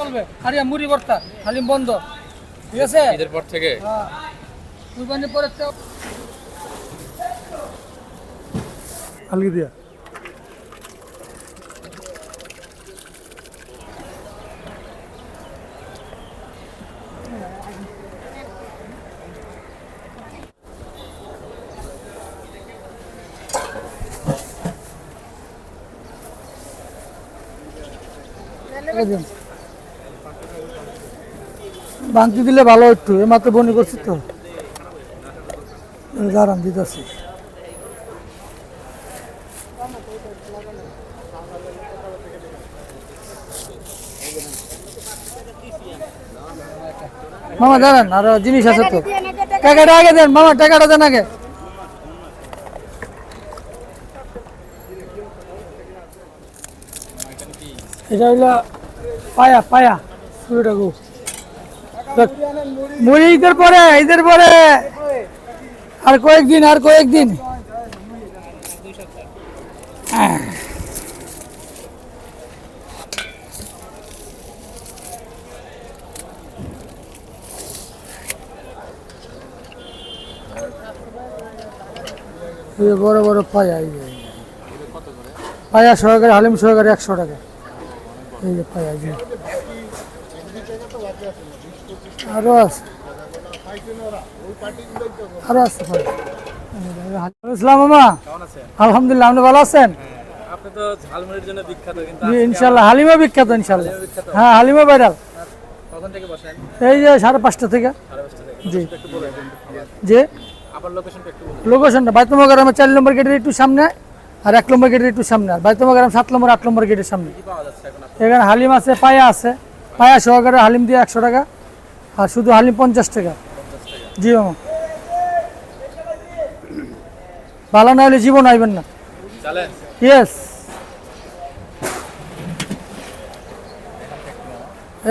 চলবে। আরে মুড়ি ভর্তা হালিম বন্ধ। ঠিক আছে? ঈদের পর থেকে? হ্যাঁ। কুরবানির পরে তো আলগি দিয়া। বাংতি দিলে ভালো একটু, এ মাত্র বনি করছি তো। দাঁড়ান দিতেছি। মামা দাঁড়ান, আর জিনিস আছে তো। টাকাটা আগে দেন, মামা, টাকাটা দেন আগে। এটা হইল পায়া পায়া। শুরুটা গো মুড়ি ঈদের পরে ঈদের পরে। আর কয়েকদিন আর কয়েকদিন। এই বড় বড় পায়া। পায়া সহকারে, হালিম সহকারে একশো টাকা। এই যে আছে। আরও আছে ইসলাম মামা আলহামদুলিল্লাহ আপনি ভালো আছেন? জি, ইনশাল্লাহ হালিমা বিখ্যাত ইনশাল্লাহ হ্যাঁ হালিমা ভাইরাল। এই যে সাড়ে পাঁচটা থেকে। জি। আবার লোকেশনটা বলুন। লোকেশনটা চার নম্বর গেটের একটু সামনে। আর এক নম্বর গেটের একটু সামনে আর বাইতমগারাম সাত নম্বর আট নম্বর গেটের সামনে। এখানে হালিম আছে পায়া আছে। পায়া সহকারে হালিম দিয়ে একশো টাকা আর শুধু হালিম পঞ্চাশ টাকা। জি মামা। ভালো না হলে জীবন আইবেন না। ইয়েস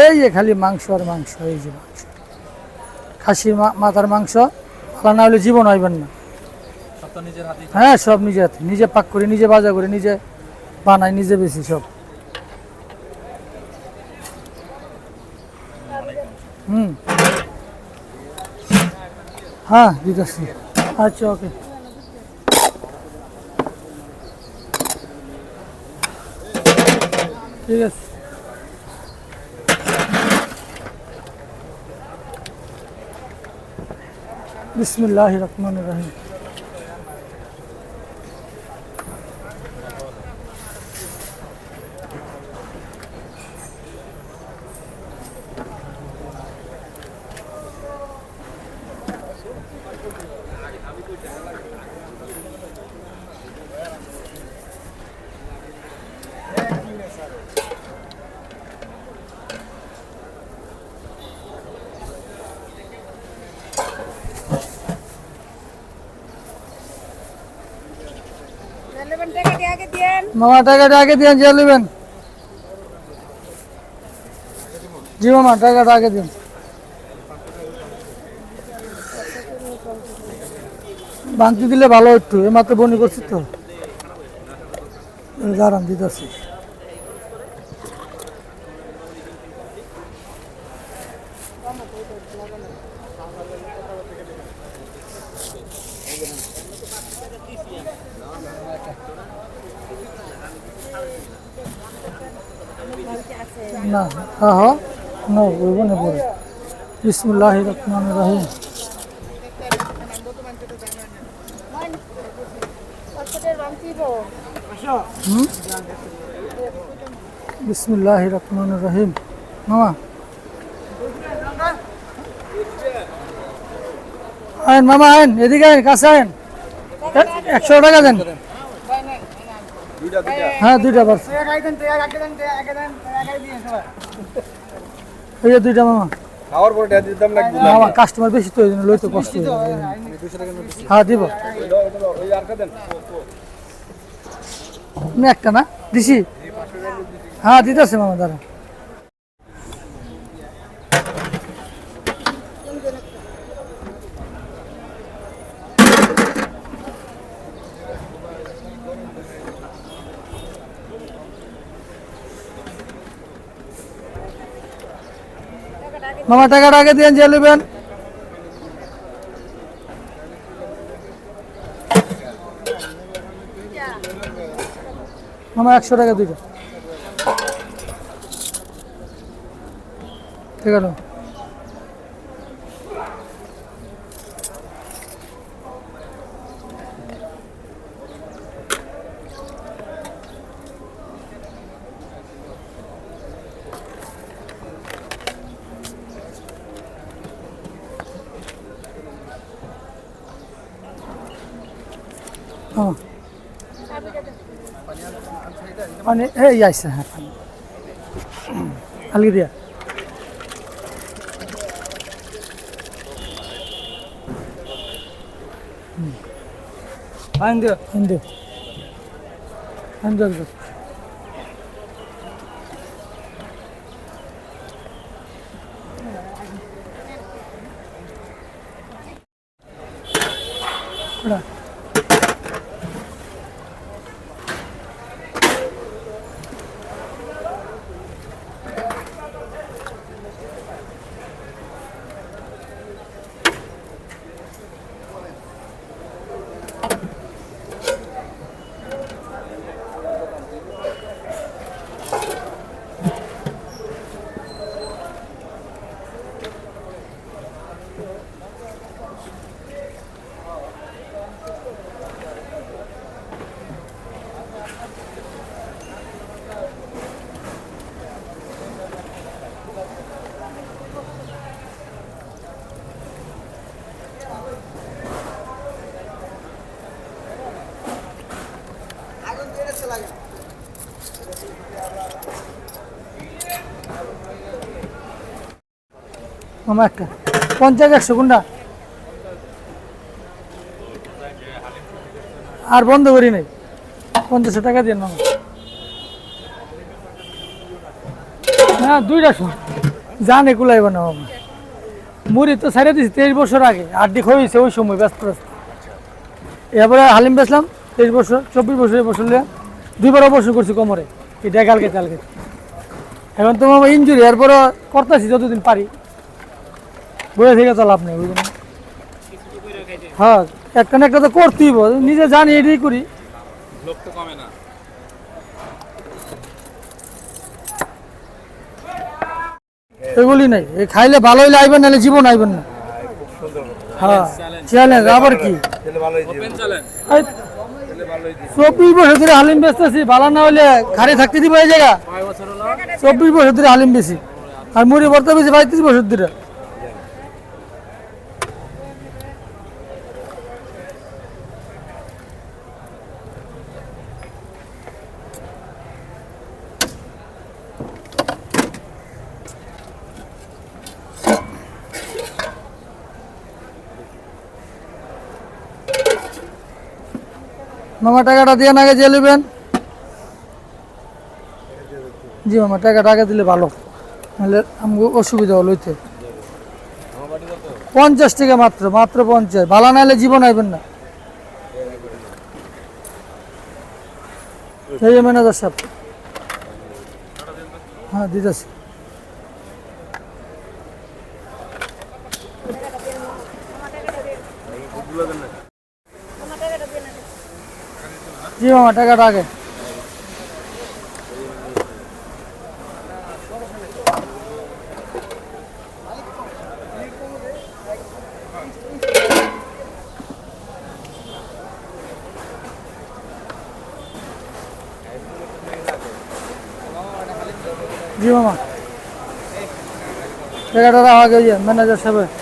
এই যে খালি মাংস আর মাংস এই যে মাংস। খাসির মা- মাথার মাংস ভালো না হলে জীবন হইবেন না। হ্যাঁ সব নিজে হাতে নিজে পাক করি, নিজে বাজা করি, নিজে বানাই, নিজে বেশি সব। হুম। হ্যাঁ দিতেছি। আচ্ছা ওকে। ঠিক আছে। বিসমিল্লাহ রহমান রহিম। মামা, টাকাটা আগে দিয়ে যে নেবেন জি মামা, টাকাটা আগে দিন। বাংতি দিলে ভালো হতো এ মাত্র বনি করছি তো। দাঁড়ান, দিতেছি। না হ্যাঁ না, বলব না পরে বিসমুল্লাহ, রহমান, রহিম। বিসমুল্লাহ, রহমান, রহিম। মামা। আইন মামা, আইন, এদিকে আইন, কাছে আইন। একশো টাকা দেন। হ্যাঁ দুইটা বার। এই যে দুইটা মামা। খাওয়ার পরে দিতাম না মামা কাস্টমার বেশি তো লইতে কষ্ট হয়ে। হ্যাঁ দিব। একটা না দিছি? হ্যাঁ দিতেছে মামা দাঁড়া মামা টাকাটা আগে দিয়ে যে নেবেন। মামা একশো টাকা দুইটা ঠিক আছে। মানে এই আইসে হ্যাঁ পানি। আলগি দিয়া ফাইন দিও। হিন্দু। হিন্দু একদম ওরা মামা একটা পঞ্চাশ একশো কোনটা আর বন্ধ করি নাই। পঞ্চাশ টাকা দিয়ে মামা না, দুইটা শো জানে কুলাইব না মামা মুড়ি তো ছাড়িয়ে দিয়েছি তেইশ বছর আগে। আড্ডি হয়েছে ওই সময় ব্যস্ত ব্যস্ত। এরপরে হালিম বেসলাম তেইশ বছর, চব্বিশ বছর এই বছর দুইবার অবসর করছি কোমরে। এটা কালকে কালকে এখন তো মামা ইঞ্জুরি এরপরে করতেছি যতদিন পারি। বয়ে থেকে তো লাভ নেই বুঝলেন হ্যাঁ একটা না একটা তো করতেই। নিজে জানি এটাই করি। লোক তো কমে না। এগুলি নাই এ খাইলে ভালো হইলে আইবেন নাহলে জীবন আইবেন না। হ্যাঁ চ্যালেঞ্জ আবার কি? এই চব্বিশ বছর ধরে হালিম বেচতেছি ভালো না হলে থাকতে দিব এই জায়গা। কয় বছর চব্বিশ বছর ধরে হালিম বেশি আর মুড়ি ভর্তা বেশি পঁয়ত্রিশ বছর ধরে। মামা, টাকাটা দিয়ে আগে যে নেবেন? জি মামা, টাকাটা আগে দিলে ভালো, নাহলে আমাকে অসুবিধা হলো হইতে। পঞ্চাশ টাকা মাত্র মাত্র পঞ্চাশ। ভালো নাহলে জীবন আইবেন না। ম্যানেজার সাহেব। হ্যাঁ দিতেছি। জি মামা টাকাটা আগে জি মামা টাকাটা রাখা গেছে ম্যানেজার সাহেব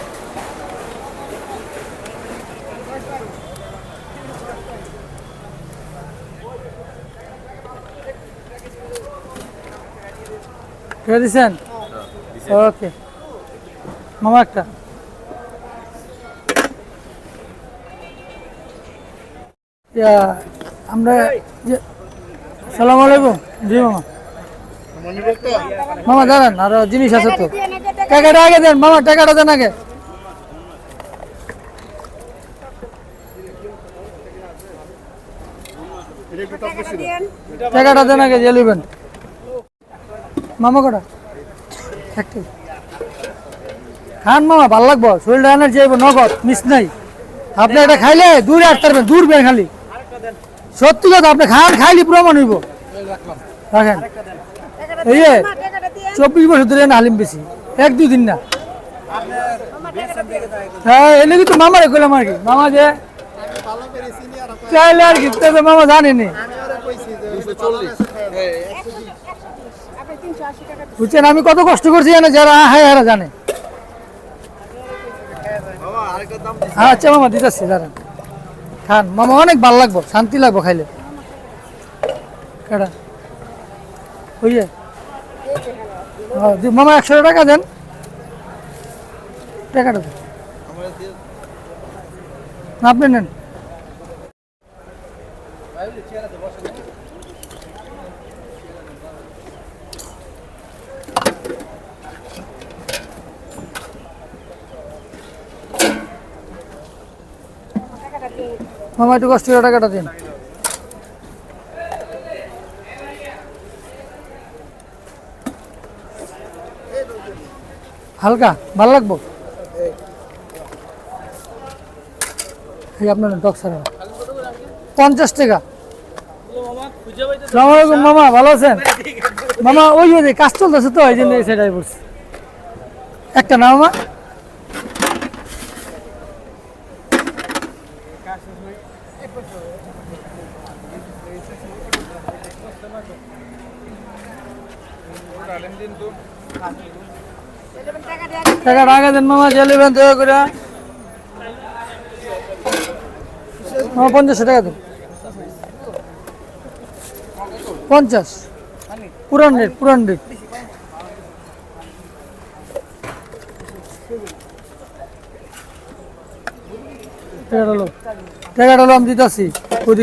এটা ওকে। মামা একটা। আমরা সালাম আলাইকুম। জি, মামা। মামা, দাঁড়ান, আরও জিনিস আছে তো। টাকাটা আগে দেন, মামা, টাকাটা দেন আগে। টাকাটা দেন আগে জেলিবেন মামা কটা? একটাই। খান মামা ভালো লাগবো? শরীরটা এনার্জি আইব নগদ মিস নাই। আপনি এটা খাইলে দূরে আসতে পারবেন দূর বের খালি। সত্যি কথা আপনি খান খাইলে প্রমাণ হইব। রাখেন। এই চব্বিশ বছর ধরে না হালিম বেশি। এক দুই দিন না। হ্যাঁ এলে কিন্তু মামারে কইলাম আর কি। মামা যে চাইলে আর কি মামা জানেনি। বুঝছেন আমি কত কষ্ট করছি জানে যারা হ্যাঁ হারা জানে। আচ্ছা মামা দিতেছি দাঁড়ান। খান মামা অনেক ভালো লাগবো শান্তি লাগবো খাইলে। যে। হ্যাঁ, মামা একশো টাকা দেন। টাকাটা দেন। আপনি নেন। মামা, একটু কষ্ট টাকাটা দিন। হালকা, ভালো লাগবো? এই আপনার পঞ্চাশ টাকা। সালাম আলাইকুম, মামা, ভালো আছেন? মামা, ওই কাজ চলতেছে তো একটা না মামা টাকা টাকা দেন মামা দয়া করে। মামা পঞ্চাশ টাকা দেন। পঞ্চাশ। পুরান রেট পুরান রেট আমি দিতেছি ওই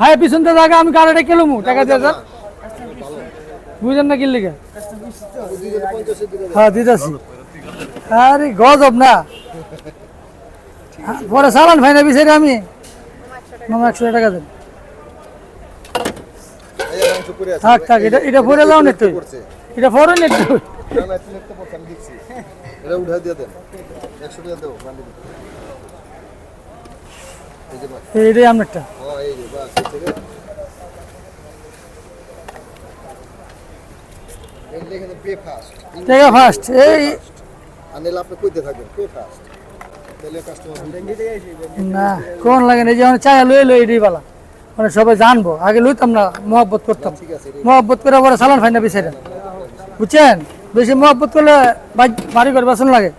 হ্যাঁ পিছন তো জায়গা, আমি কারোটা টাকা দিয়ে বুঝেন না কিনলে হ্যাঁ দিতেছি। আরে গজব না। হ্যাঁ, পরে চালান ফাইনা বিচারি আমি। মামা একশো টাকা দেন। থাক থাক এটা এটা পরে যাও না একটু। এটা পরে না একটু। এটা উঠা দিয়ে ফাস্ট ফার্স্ট এই আপনি কইতে পে না কোন লাগে না যেমন চায়া লই লই এটাই বালা মানে সবাই জানব আগে লইতাম না মহব্বত করতাম। মহব্বত করে পরে সালান ফাইনা বিচারে বুঝছেন? বেশি মহব্বত করলে বাড়ি- করে বাসন লাগে।